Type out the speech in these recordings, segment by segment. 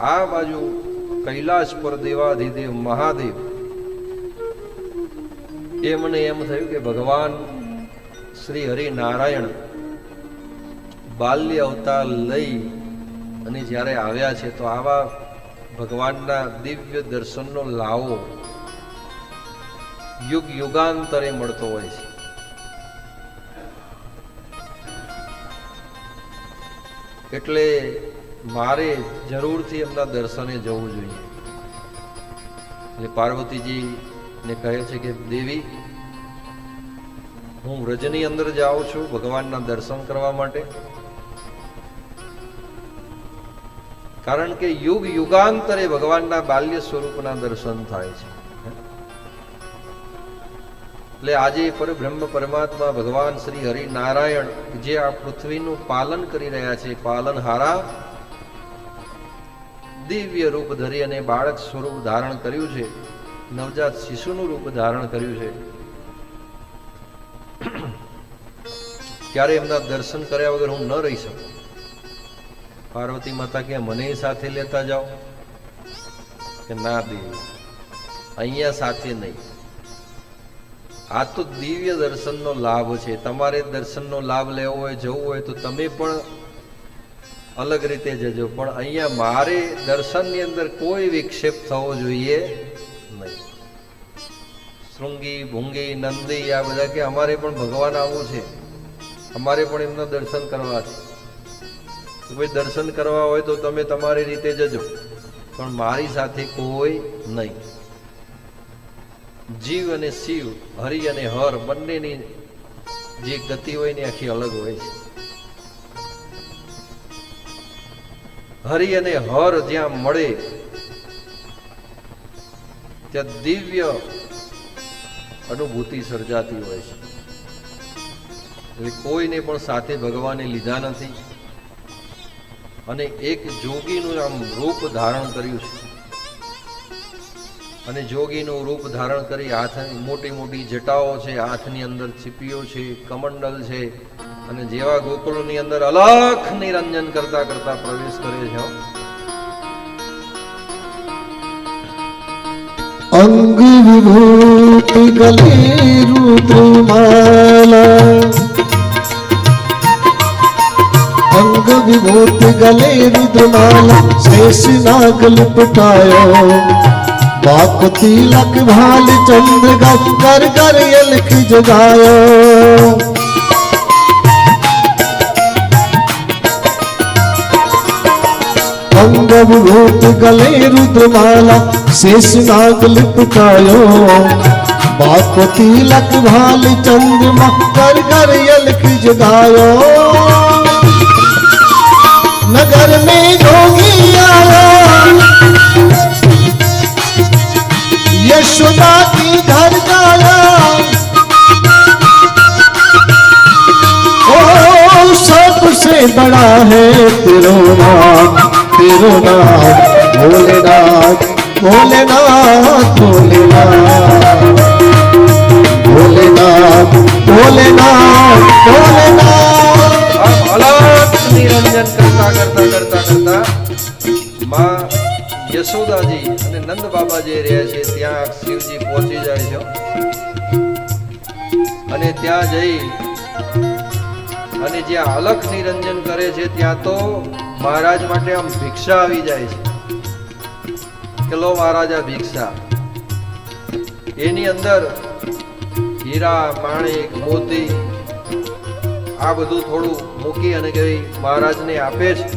આ બાજુ કૈલાશ પર દેવાધિદેવ મહાદેવ. એ મને એમ થયું કે ભગવાન શ્રી હરિનારાયણ બાલ્ય અવતાર લઈ અને જ્યારે આવ્યા છે તો આવા ભગવાનના દિવ્ય દર્શનનો લાવો યુગ યુગાંતરે મળતો હોય છે. એટલે મારે જરૂરથી એમના દર્શને જવું જોઈએ. એટલે પાર્વતીજી ને કહે છે કે, દેવી, હું વ્રજની અંદર જાઉં છું ભગવાનના દર્શન કરવા માટે. કારણ કે યુગ યુગાંતરે ભગવાનના બાલ્ય સ્વરૂપના દર્શન થાય છે. એટલે આજે પરબ્રહ્મ પરમાત્મા ભગવાન શ્રી હરિનારાયણ જે આ પૃથ્વીનું પાલન કરી રહ્યા છે, પાલનહારા દિવ્ય રૂપ ધરી અને બાળક સ્વરૂપ ધારણ કર્યું છે. નવજાત શિશુનું રૂપ ધારણ કર્યું છે. ત્યારે એમના દર્શન કર્યા વગર હું ન રહી શકું? પાર્વતી માતા કે મને સાથે લેતા જાઓ? કે ના દેવી, અહીંયા સાથે નહીં. આ તો દિવ્ય દર્શનનો લાભ છે. તમારે દર્શનનો લાભ લેવો હોય, જવું હોય, તો તમે પણ અલગ રીતે જજો. પણ અહીંયા મારે દર્શનની અંદર કોઈ વિક્ષેપ થવો જોઈએ નહીં. શૃંગી, ભૂંગી, નંદી, આ બધા કે અમારે પણ ભગવાન આવવું છે. અમારે પણ એમના દર્શન કરવા છે. ભાઈ દર્શન કરવા હોય તો તમે તમારી રીતે જજો. પણ મારી સાથે કોઈ નહીં. જીવ અને શિવ, હરિ અને હર બંનેની જે ગતિ હોય ને આખી અલગ હોય છે. હરિ અને હર જ્યાં મળે, ત્યાં દિવ્ય અનુભૂતિ સર્જાતી હોય છે. એટલે કોઈને પણ સાથે ભગવાને લીધા નથી અને એક જોગીનું આમ રૂપ ધારણ કર્યું છે. અને જોગીનું રૂપ ધારણ કરી હાથ મોટી મોટી જટાઓ છે, હાથની અંદર છીપીઓ છે, કમંડલ છે અને જેવા ગોકુળની અંદર અલખ નિરંજન કરતા કરતા પ્રવેશ કરે છે, હો. અંગ વિભૂતિ ગલે રુદ્રમાલા અંગ વિભૂતિ ગલે રુદ્રમાલા, શેષ નાગ લિપટાયો. બાપ તિલક ભાલ ચંદ્ર ગજ કર કર યલખ જગાયો. नवघोत गले रुद्रमाला, शेष नाग लिपटायो। बाप तिलक भाल चंद्रमा, कर कर यलख जगायो। नगर में जोगी आया। यशोदा की घर गाया ओ सबसे बड़ा है तिरुमान ભીરુનાથ ભોલેનાથ ભોલેનાથ ભોલેનાથ ભોલેનાથ ભોલેનાથ કરતા કરતા કરતા કરતા માં યશોદાજી અને નંદ બાબા જે રહ્યા છે ત્યાં શિવજી પહોંચી જાય છે અને ત્યાં જઈ અને જ્યાં અલખ નિરંજન કરે છે ત્યાં તો મહારાજ માટે આમ ભિક્ષા આવી જાય છે. કે લો મહારાજા ભિક્ષા. એની અંદર હીરા માણેક મોતી, આ બધું થોડું મૂકી અને કે મહારાજને આપે છે.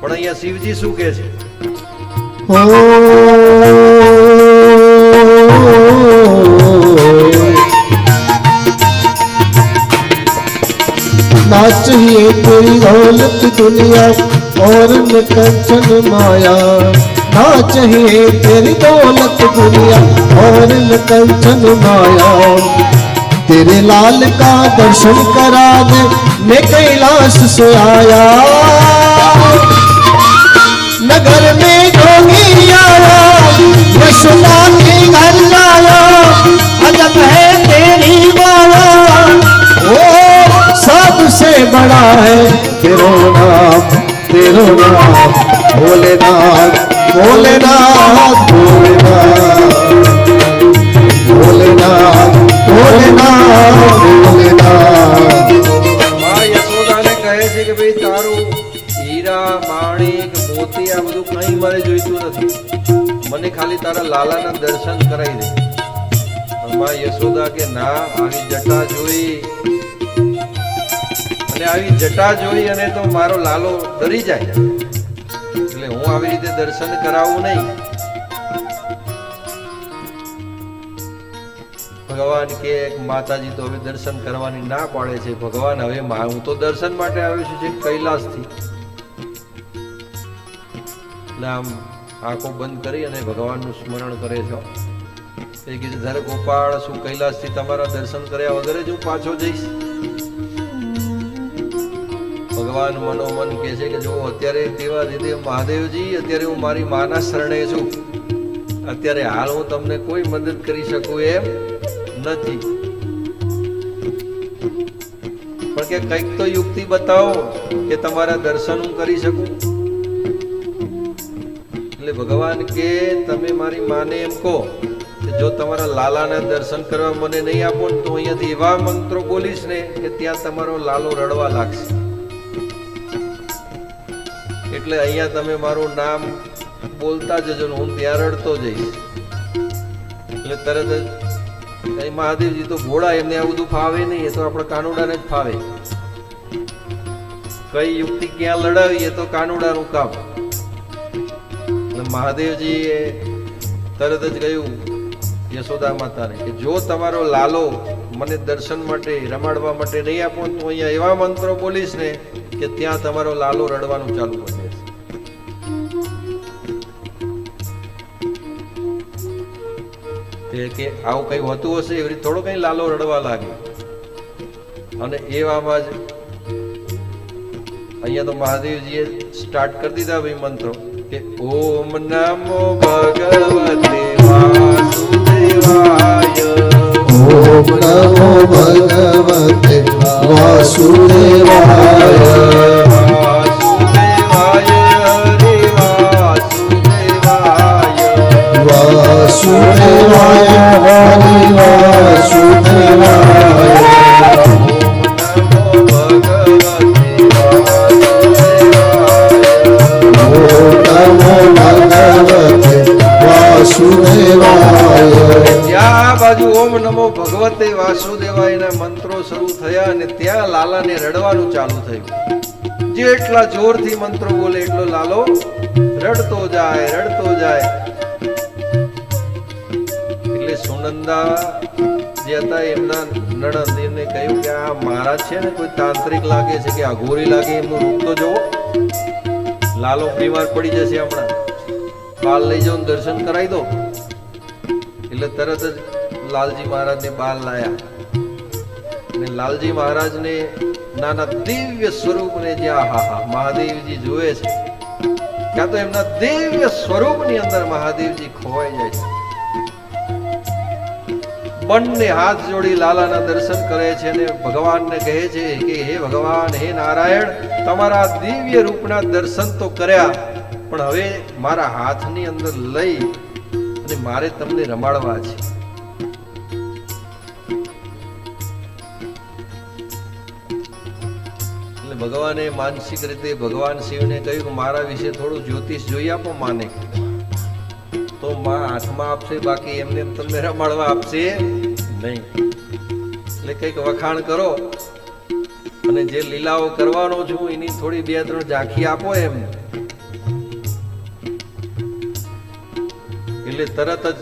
પણ અહીંયા શિવજી શું કે છે? चाहिए तेरी दौलत दुनिया, और न कंचन माया। ना चाहिए तेरी दौलत दुनिया, और न कंचन माया। तेरे लाल का दर्शन करा दे, मैं कैलाश से आया। नगर में जोगी आया, यशोदा के घर लाया। अजब है तेरी बड़ा है तेरो नाम तेरो नाम ભોલેનાથ ભોલેનાથ ભોલેનાથ ભોલેનાથ ભોલેનાથ માં યશોદાને કહે છે કે ભાઈ તારું હીરા માણિક મોતી આ બધું કંઈ મારે જોઈતું નથી મને ખાલી તારા લાલાના દર્શન કરાવી દે પણ માં યશોદા કે ના આવી જટા જોઈ અને આવી જટા જોઈ અને તો મારો લાલો ડરી જાય. એટલે હું આવી રીતે દર્શન કરાવું નહીં. ભગવાન કે માતાજી તો હવે દર્શન કરવાની ના પાડે છે. ભગવાન, હવે હું તો દર્શન માટે આવ્યો છું જે કૈલાસથી. એટલે આમ આંખો બંધ કરી અને ભગવાનનું સ્મરણ કરે છે. એ કીધું, ધર ગોપાળ, શું કૈલાસથી તમારા દર્શન કર્યા વગર જ હું પાછો જઈશ? ભગવાન મનોમન કહે છે કે જો અત્યારે તેવા રીતે મહાદેવજી, અત્યારે હું મારી માના શરણે છું. અત્યારે હાલ હું તમને કોઈ મદદ કરી શકું એમ નથી. પણ કે કંઈક તો યુક્તિ બતાવો કે તમારા દર્શન હું કરી શકું. એટલે ભગવાન કે તમે મારી માને એમ કહો જો તમારા લાલાના દર્શન કરવા મને નહીં આપો તો અહીંયાથી એવા મંત્રો બોલીશ ને કે ત્યાં તમારો લાલો રડવા લાગશે. એટલે અહીંયા તમે મારું નામ બોલતા જજો ને હું ત્યાં રડતો જઈશ. એટલે તરત જ મહાદેવજી તો ભોળા, એમને આ બધું ફાવે નહીં, એ તો આપણે કાનુડાને જ ફાવે. કઈ યુક્તિ ક્યાં લડાવી એ તો કાનુડાનું કામ. એટલે મહાદેવજીએ તરત જ કહ્યું યશોદા માતાને કે જો તમારો લાલો મને દર્શન માટે, રમાડવા માટે નહીં આપો ને તો અહીંયા એવા મંત્રો બોલીશ ને કે ત્યાં તમારો લાલો રડવાનું ચાલુ કરી દેશે કે આવું કઈ હોતું હશે એવી થોડો કઈ લાલો રડવા લાગે. અને એવામાં જ અહીંયા તો મહાદેવજીએ સ્ટાર્ટ કરી દીધા ભાઈ મંત્રો કે ઓમ નમો ભગવતે વાસુદેવાય. ઓમ નમો ભગવતે વાસુદેવાય. મંત્રો શરૂ થયા અને ત્યાં લાલાને રડવાનું ચાલુ થયું. જેટલા જોરથી મંત્રો બોલે એટલો લાલો રડતો જાય રડતો જાય. એટલે સુનંદા જે હતા એમના નણંદ, એમને કહ્યું કે આ મહારાજ છે ને, કોઈ તાંત્રિક લાગે છે કે અઘોરી લાગે એમનું રૂપ તો જુઓ. લાલો બીમાર પડી જશે હમણાં. બાલ લઈ જાઓ દર્શન કરાવી દો. એટલે તરત જ લાલજી મહારાજને બાલ લાયા. અને લાલજી મહારાજને નાના દિવ્ય સ્વરૂપને જે આહા મહાદેવજી જુએ છે, ક્યાં તો એમના દિવ્ય સ્વરૂપની અંદર મહાદેવજી ખોવાઈ જાય છે. બંને હાથ જોડી લાલાના દર્શન કરે છે અને ભગવાનને કહે છે કે, હે ભગવાન, હે નારાયણ, તમારા દિવ્ય રૂપના દર્શન તો કર્યા, પણ હવે મારા હાથની અંદર લઈ અને મારે તમને રમાડવા છે. ભગવાને માનસિક રીતે ભગવાન શિવને કહ્યું મારા વિશે થોડું જ્યોતિષ જોઈ આપો માને. તો માં હાથમાં આપશે, બાકી એમને તમને રમાડવા આપશે નહીં. એટલે કંઈક વખાણ કરો. અને જે લીલાઓ કરવાનો છું, એની થોડી બે ત્રણ ઝાંખી આપો એમ. એટલે તરત જ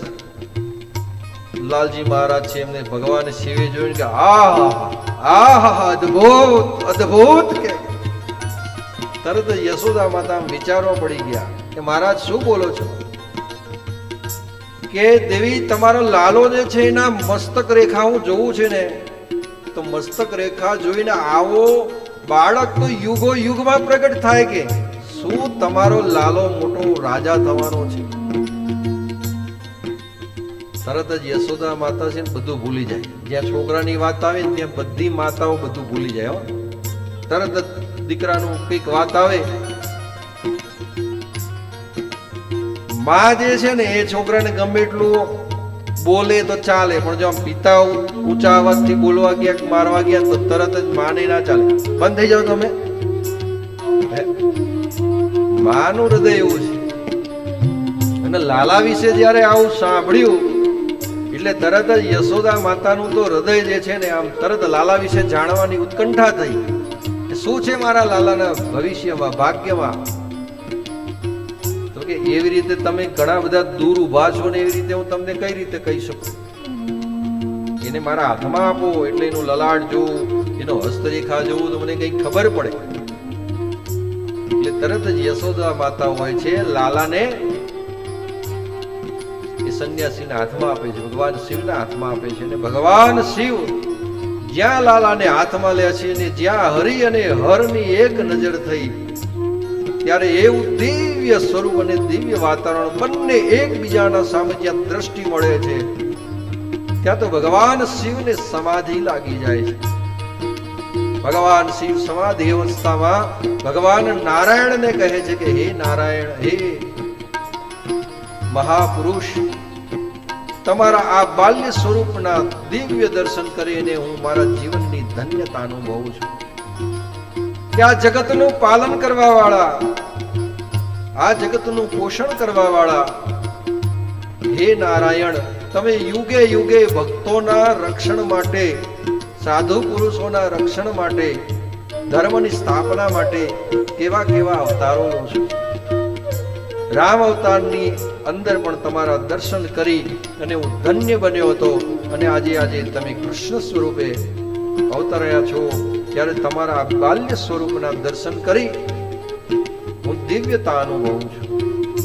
લાલજી મહારાજ છે એમને ભગવાન શિવે જોયું કે આ આ અદ્ભુત અદ્ભુત કે. તરત યશોદા માતા આમ વિચારવા પડી ગયા કે મહારાજ, શું બોલો છો? કે દેવી, તમારો લાલો જે છે એના મસ્તક રેખા હું જોઉં છે ને, તો મસ્તક રેખા જોઈને આવો, બાળક તો યુગો યુગમાં પ્રગટ થાય કે શું તમારો લાલો મોટો રાજા થવાનો છે? તરત જ યશોદા માતા છે ને બધું ભૂલી જાય. જ્યાં છોકરાની વાત આવે ને ત્યાં બધી માતાઓ બધું ભૂલી જાય હો. તરત જ દીકરાનું કંઈક વાત આવે. મા જે છે ને એ છોકરાને ગમે એટલું બોલે તો ચાલે, પણ જો આમ પિતા ઊંચા અવાજથી બોલવા ગયા મારવા ગયા તો તરત જ માને ના ચાલે. બંધ થઈ જાઓ તમે. માનું હૃદય એવું છે. અને લાલા વિશે જ્યારે આવું સાંભળ્યું એટલે તરત જ યશોદા માતાનું તો હૃદય જે છે ને આમ તરત લાલા વિશે જાણવાની ઉત્કંઠા થઈ. શું છે મારા લાલાના ભવિષ્યમાં, ભાગ્યમાં? તો કે એવી રીતે તમે ઘણા બધા દૂર ઊભા છો ને એવી રીતે હું તમને કઈ રીતે કહી શકું? એને મારા હાથમાં આપો, એટલે એનું લલાટ જોવું એનો હસ્તરેખા જોવું તો મને કઈ ખબર પડે. એટલે તરત જ યશોદા માતા હોય છે લાલાને સંન્યાસીના હાથમાં આપે છે, ભગવાન શિવના હાથમાં આપે છે અને ભગવાન શિવ જ્યાં લાલાને હાથમાં લે છે અને જ્યાં હરિ અને હરની એક નજર થઈ, ત્યારે એવું દિવ્ય સ્વરૂપ અને દિવ્ય વાતાવરણ બંને એકબીજાના સામે જ્યાં દ્રષ્ટિ મળે છે, ત્યાં તો ભગવાન શિવને સમાધિ લાગી જાય છે. ભગવાન શિવ સમાધિ અવસ્થામાં ભગવાન નારાયણને કહે છે કે, હે નારાયણ, હે મહાપુરુષ તમારા આ બાલ્ય સ્વરૂપના દિવ્ય દર્શન કરીને હું મારા જીવનની ધન્યતા અનુભવું છું. કે આ જગતનું પાલન કરવા વાળા આ જગતનું પોષણ કરવા વાળા હે નારાયણ, તમે યુગે યુગે ભક્તોના રક્ષણ માટે, સાધુ પુરુષોના રક્ષણ માટે, ધર્મની સ્થાપના માટે કેવા કેવા અવતારો લો છો. રામ અવતારની અંદર પણ તમારા દર્શન કરી અને હું ધન્ય બન્યો હતો. અને આજે આજે તમે કૃષ્ણ સ્વરૂપે અવતર્યા છો. ત્યારે તમારા બાલ્ય સ્વરૂપના દર્શન કરી હું દિવ્યતા અનુભવું છું.